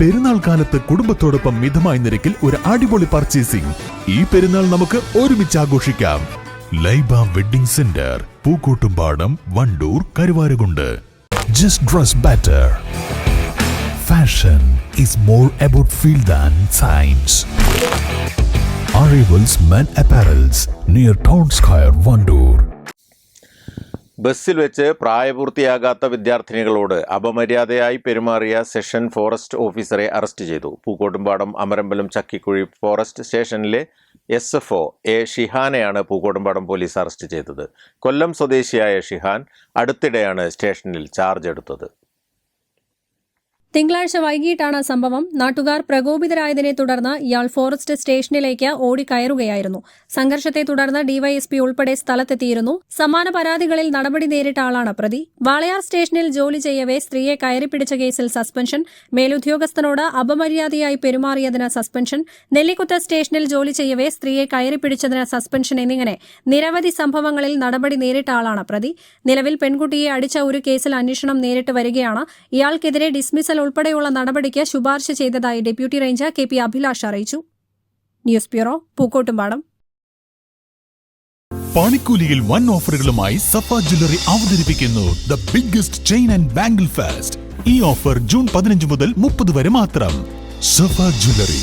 പെരുന്നാൾ കാലത്ത് കുടുംബത്തോടൊപ്പം മിതമായ നിരക്കിൽ ഒരു അടിപൊളി പർച്ചേസിംഗ് ഈ പെരുന്നാൾ നമുക്ക് ഒരുമിച്ച് ആഘോഷിക്കാം. Laiba wedding centre Pookkottumpadam Wandoor Karuvarakundu. Just dress better fashion is more about feel than science Arrivals Men Apparels near Town Square, Vandoor. ബസ്സിൽ വെച്ച് പ്രായപൂർത്തിയാകാത്ത വിദ്യാർത്ഥിനികളോട് അപമര്യാദയായി പെരുമാറിയ സെഷൻ ഫോറസ്റ്റ് ഓഫീസറെ അറസ്റ്റ് ചെയ്തു. പൂക്കോട്ടുംപാടം അമരമ്പലം ചക്കിക്കുഴി ഫോറസ്റ്റ് സ്റ്റേഷനിലെ എസ് എഫ് ഒ എ ഷിഹാനെയാണ് പൂക്കോട്ടുംപാടം പോലീസ് അറസ്റ്റ് ചെയ്തത്. കൊല്ലം സ്വദേശിയായ ഷിഹാൻ അടുത്തിടെയാണ് സ്റ്റേഷനിൽ ചാർജ് എടുത്തത്. തിങ്കളാഴ്ച വൈകിട്ടാണ് സംഭവം. നാട്ടുകാർ പ്രകോപിതരായതിനെ തുടർന്ന് ഇയാൾ ഫോറസ്റ്റ് സ്റ്റേഷനിലേക്ക് ഓടിക്കയറുകയായിരുന്നു. സംഘർഷത്തെ തുടർന്ന് ഡിവൈഎസ്പി ഉൾപ്പെടെ സ്ഥലത്തെത്തിയിരുന്നു. സമാന പരാതികളിൽ നടപടി നേരിട്ട ആളാണ് പ്രതി. വാളയാർ സ്റ്റേഷനിൽ ജോലി ചെയ്യവേ സ്ത്രീയെ കയറിപ്പിടിച്ച കേസിൽ സസ്പെൻഷൻ. മേലുദ്യോഗസ്ഥനോട് അപമര്യാദയായി പെരുമാറിയതിന് സസ്പെൻഷൻ. നെല്ലിക്കുത്ത് സ്റ്റേഷനിൽ ജോലി ചെയ്യവേ സ്ത്രീയെ കയറിപ്പിടിച്ചതിന് സസ്പെൻഷൻ എന്നിങ്ങനെ നിരവധി സംഭവങ്ങളിൽ നടപടി നേരിട്ട ആളാണ് പ്രതി. നിലവിൽ പെൺകുട്ടിയെ അടിച്ച ഒരു കേസിൽ അന്വേഷണം നേരിട്ട് വരികയാണ്. ഇയാൾക്കെതിരെ ഡിസ്മിസൽ ഉൾപ്പെടെയുള്ള നടപടിക്ക് ശുപാർശ ചെയ്തതായി deputy ranger K P Abhilash അറിയിച്ചു. News bureau Pookkottumpadam. പണിക്കൂലിയിൽ വൻ ഓഫറുകളുമായി സഫ ജ്വല്ലറി അവതരിപ്പിക്കുന്നു the biggest chain and bangle fast. ഈ ഓഫർ ജൂൺ പതിനഞ്ച് മുതൽ മുപ്പത് വരെ മാത്രം. സഫ ജ്വല്ലറി.